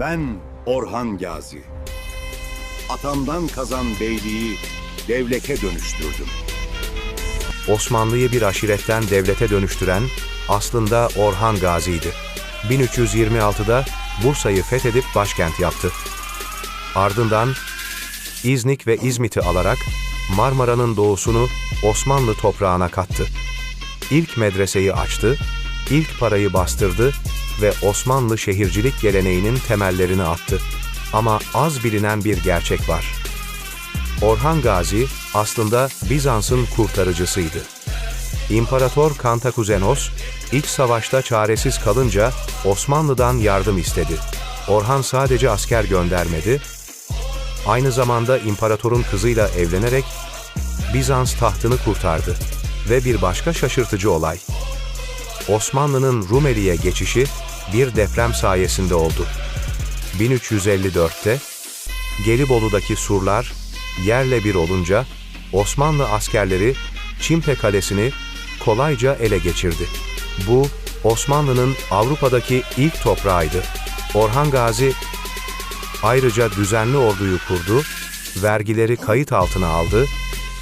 Ben Orhan Gazi. Atamdan kazan beyliği devlete dönüştürdüm. Osmanlı'yı bir aşiretten devlete dönüştüren aslında Orhan Gazi'ydi. 1326'da Bursa'yı fethedip başkent yaptı. Ardından İznik ve İzmit'i alarak Marmara'nın doğusunu Osmanlı toprağına kattı. İlk medreseyi açtı, ilk parayı bastırdı ve Osmanlı şehircilik geleneğinin temellerini attı. Ama az bilinen bir gerçek var. Orhan Gazi aslında Bizans'ın kurtarıcısıydı. İmparator Kantakuzenos, iç savaşta çaresiz kalınca Osmanlı'dan yardım istedi. Orhan sadece asker göndermedi, aynı zamanda imparatorun kızıyla evlenerek Bizans tahtını kurtardı. Ve bir başka şaşırtıcı olay. Osmanlı'nın Rumeli'ye geçişi bir deprem sayesinde oldu. 1354'te Gelibolu'daki surlar yerle bir olunca Osmanlı askerleri Çimpe Kalesi'ni kolayca ele geçirdi. Bu Osmanlı'nın Avrupa'daki ilk toprağıydı. Orhan Gazi ayrıca düzenli orduyu kurdu, vergileri kayıt altına aldı,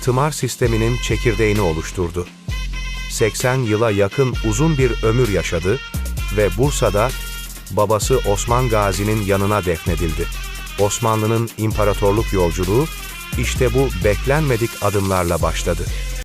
tımar sisteminin çekirdeğini oluşturdu. 80 yıla yakın uzun bir ömür yaşadı ve Bursa'da babası Osman Gazi'nin yanına defnedildi. Osmanlı'nın imparatorluk yolculuğu işte bu beklenmedik adımlarla başladı.